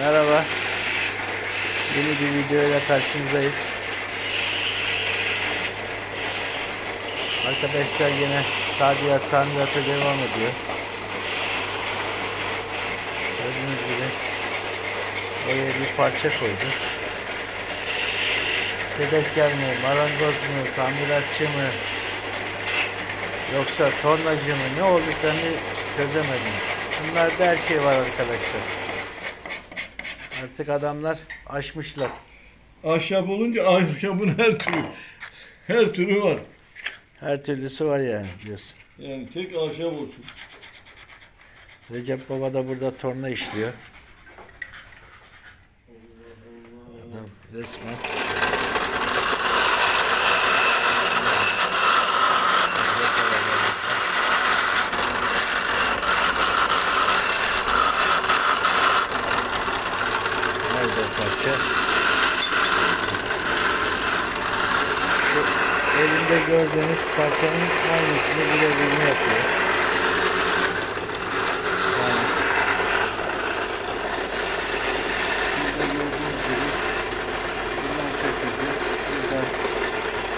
Merhaba. Yeni bir videoyla karşınızdayız. Arkadaşlar yine tadilat tamiratı devam ediyor. Gördüğünüz gibi oraya bir parça koyduk. Tebekkar mı, marangoz mu, tamiratçı mı, yoksa tornacı mı ne olduklarını çözemedim. Bunlarda her şey var arkadaşlar. Artık adamlar aşmışlar. Ahşap olunca ahşabın her türü her türü var. Her türlüsü var yani diyorsun. Yani tek ahşap olsun. Recep Baba da burada torna işliyor. Adam resmen O parça? Şu elinde gördüğünüz parçanın aynısını birebirine yapıyor. Yani Burada gördüğünüz gibi buradan söküldü. Buradan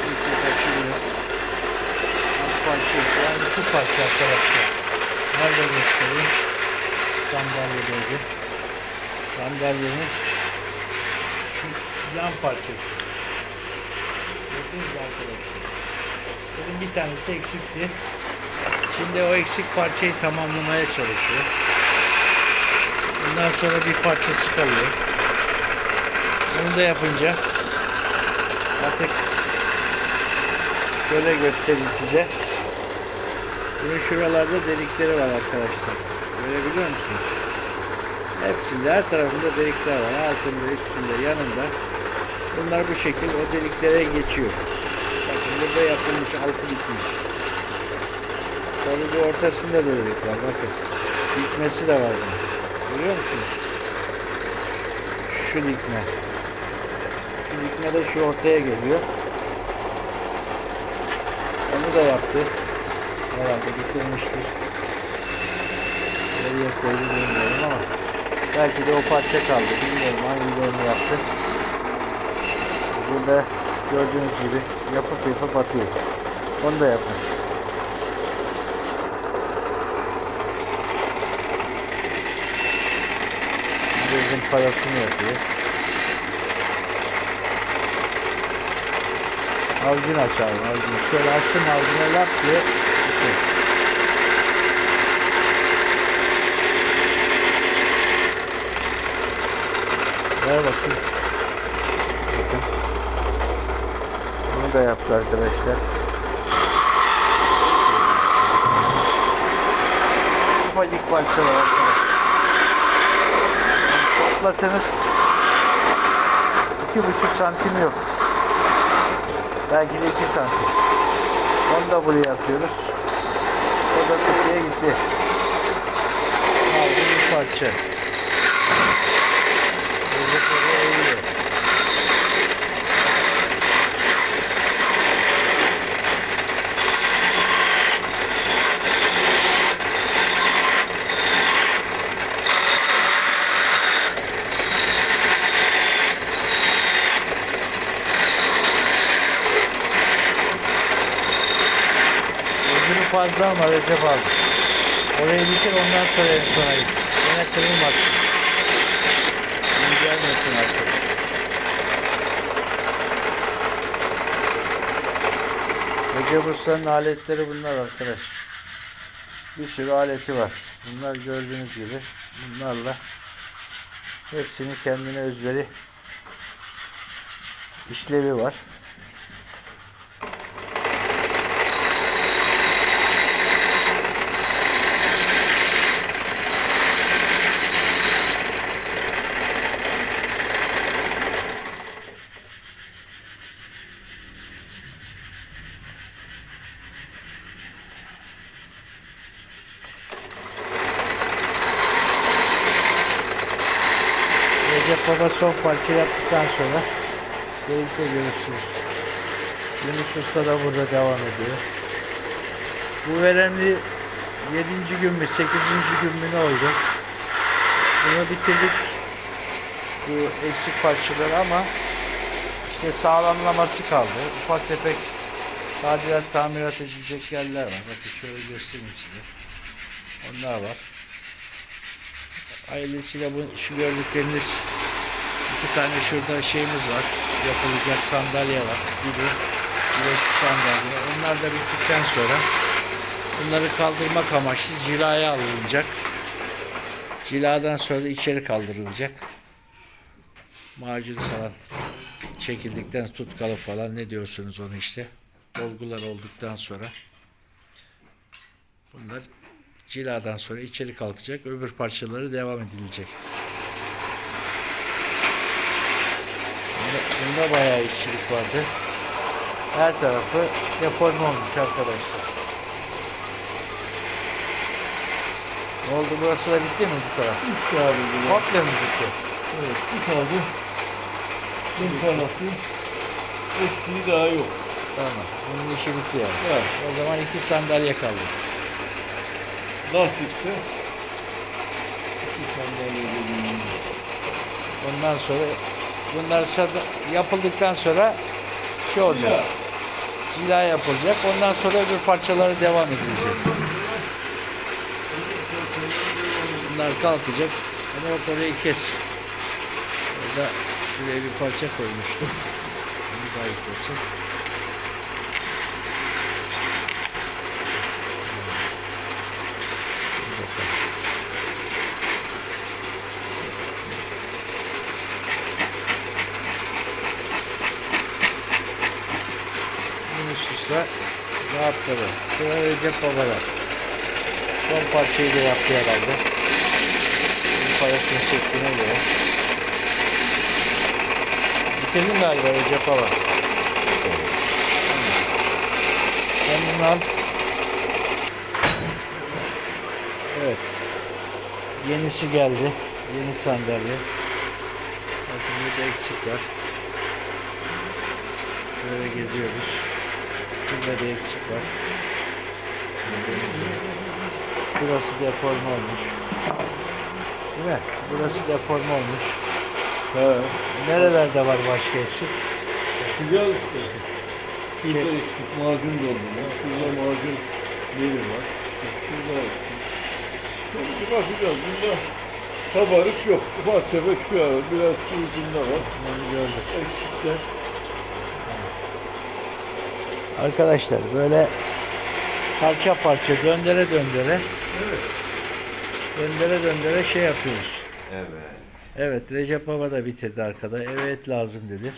ipi kaçırıyor. Az parça yani şu parça arkadaşlar. Nerede göstereyim? Sandalyedeydi. Sandalyenin yan parçası. Gördünüz mü arkadaşlar? Bunun bir tanesi eksikti. Şimdi o eksik parçayı tamamlamaya çalışıyor. Bundan sonra bir parçası kalıyor. Bunu da yapınca artık şöyle göstereyim size. Bunun şuralarda delikleri var arkadaşlar. Görebiliyor musunuz? Hepsinde her tarafında delikler var. Altında, üstünde, yanında. Bunlar bu şekil o deliklere geçiyor. Bakın burada yapılmış, altı bitmiş. Tabii bu ortasında da delik var. Bakın. Dikmesi de var. Görüyor musunuz? Şu dikme. Şu dikme de şu ortaya geliyor. Onu da yaptı. Herhalde bitirmiştir. Nereye koydu bilmiyorum ama belki de o parça kaldı. Bilmiyorum hangilerini yaptı. Burada gördüğünüz gibi yapıp yapıp atıyor. Onu da yapmış. Gözün parasını yapıyor. Avcunu açalım avcunu. Şöyle açtım avcuna lap diye. tutuyor. Ver bakayım. Bunu da yaptı arkadaşlar. Ufacık parçalar arkadaşlar. Toplasanız iki buçuk santim yok. Belki de iki santim. Onu da buraya atıyoruz. O da kutuya gitti. Aldı bir parça. Böcekleri fazla ama Recep aldı. Orayı bitir ondan sonra en sona git. Yine kırılmasın. İncelmesin artık. Recep Usta'nın aletleri bunlar arkadaş. Bir sürü aleti var. Bunlar gördüğünüz gibi. Bunlarla hepsinin kendine özveri işlevi var. Baba son parça yaptıktan sonra birlikte görüşürüz. Yunus Usta da burada devam ediyor. Bu verenli 7. gün mü 8. gün mü ne oldu? Bunu bitirdik. bu eksik parçaları ama işte sağlamlaması kaldı. Ufak tefek tadilat tamirat edilecek yerler var. Bakın şöyle göstereyim size. Onlar var. Ailesiyle bu şu gördükleriniz iki tane şurada şeyimiz var. Yapılacak sandalye var. Biri güneşli sandalye. Onlar da bittikten sonra bunları kaldırmak amaçlı cilaya alınacak. Ciladan sonra içeri kaldırılacak. Macun falan çekildikten tutkalı falan ne diyorsunuz onu işte. Dolgular olduktan sonra bunlar ciladan sonra içeri kalkacak. Öbür parçaları devam edilecek. Bunda, bunda bayağı işçilik vardı. Her tarafı deforme olmuş arkadaşlar. Ne oldu burası da bitti mi bu taraf? Üç abi. Komple mi bitti? Evet, bu kaldı. Bu tarafı. Eksiği daha yok. Tamam. Bunun işi bitti yani. Evet. O zaman iki sandalye kaldı. Nasipse iki sandalye dediğim Ondan sonra bunlar yapıldıktan sonra şey olacak. Cila yapılacak. Ondan sonra öbür parçaları devam edilecek. Bunlar kalkacak. Hani bak orayı kes. Orada şuraya bir parça koymuştum. Onu da yıkasın. Bir bakalım. Bunun üstüne rahatladı. Sıra Recep Babalar. Son parçayı da yaptı herhalde. Bunun parasını çektiğine göre. Bitirdin galiba Recep Baba. Sen bunu al. Evet. Yenisi geldi. Yeni sandalye. Bakın burada eksik var. Böyle geziyoruz. Şurada bir eksik var. Şurası deforme olmuş. Değil mi? Burası deforme olmuş. he. Nerelerde var başka eksik? Güzel işte. Şurada Şey- eksik macun doldurma. Şurada macun yeri var. Şurada eksik. Bakacağız. Bunda kabarık yok. Ufak tefek şu var. Biraz su ucunda var. Eksikler. Arkadaşlar böyle parça parça döndere döndere Evet. döndere döndere şey yapıyoruz. Evet. Evet Recep Baba da bitirdi arkada. Evet lazım dedi.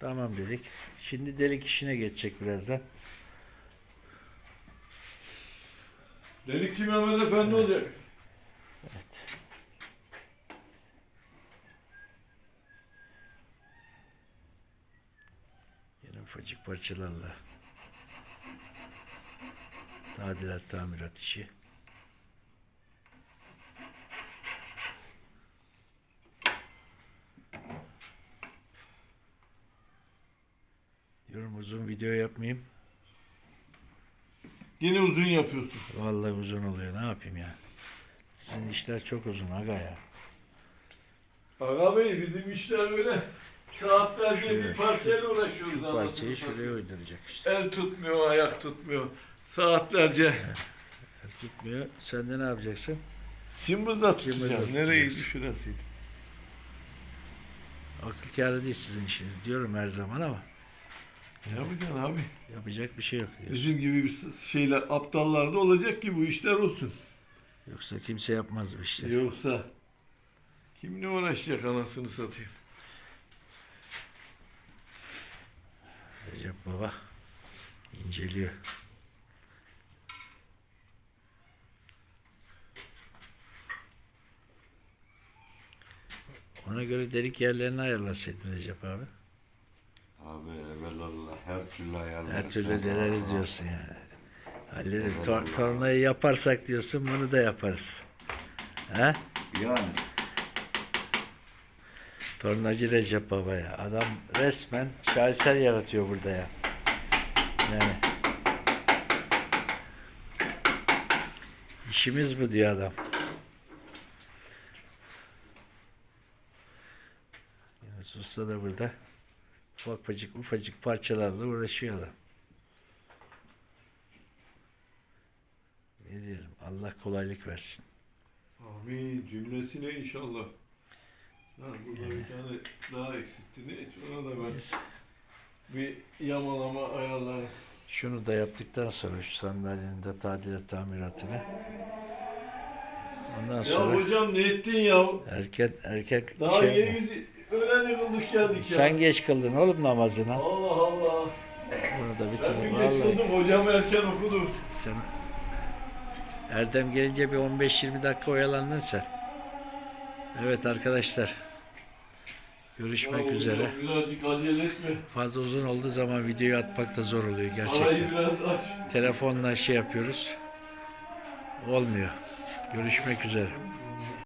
Tamam dedik. Şimdi delik işine geçecek birazdan. Delikçi Mehmet Efendi olacak. Yine ufacık parçalarla tadilat tamirat işi. Diyorum uzun video yapmayayım. Yine uzun yapıyorsun. Vallahi uzun oluyor. Ne yapayım ya? Sizin işler çok uzun aga ya. Aga Bey bizim işler böyle saatlerce Şöyle, bir parçayla uğraşıyoruz. Şu parçayı şuraya uyduracak işte. El tutmuyor, ayak tutmuyor. Saatlerce. El tutmuyor. Sen de ne yapacaksın? Cımbızla tutacağız. Nereydi? Şurasıydı. Akıl kârı değil sizin işiniz. Diyorum her zaman ama Ne yapacaksın abi? yapacak bir şey yok diyorsun. Bizim gibi bir şeyler aptallarda olacak ki bu işler olsun. Yoksa kimse yapmaz bu işleri. Yoksa kimle uğraşacak anasını satayım. Recep Baba inceliyor. Ona göre delik yerlerini ayarlasaydın Recep abi. Abi evvelallah her türlü ayarları Her türlü deneriz diyorsun yani. Hallederiz. Tor- tornayı yaparsak diyorsun bunu da yaparız. He? Yani Tornacı Recep Baba ya. Adam resmen şaheser yaratıyor burada ya. Yani. İşimiz bu diyor adam. Yunus Usta da burada. Ufacık ufacık parçalarla uğraşıyor adam. Ne diyelim Allah kolaylık versin. Amin cümlesine inşallah. Ha, burada bir tane daha eksikti. Neyse ona da ben bir yamalama ayarlarım. Şunu da yaptıktan sonra şu sandalyenin de tadilat tamiratını. Ondan Ya sonra hocam ne ettin ya? erken erken Daha şey yeni yüzü öğlen yıkıldık geldik ya. Sen geç kıldın oğlum namazına. Allah Allah. Bunu da Ben bitirin. bir geç Vallahi kıldım hocam erken okudu. sen Erdem gelince bir 15-20 dakika oyalandın sen. Evet arkadaşlar. Görüşmek Ya üzere. hocam, Birazcık acele etme. Fazla uzun olduğu zaman videoyu atmak da zor oluyor Arayı gerçekten. biraz aç. Telefonla şey yapıyoruz. Olmuyor. Görüşmek üzere.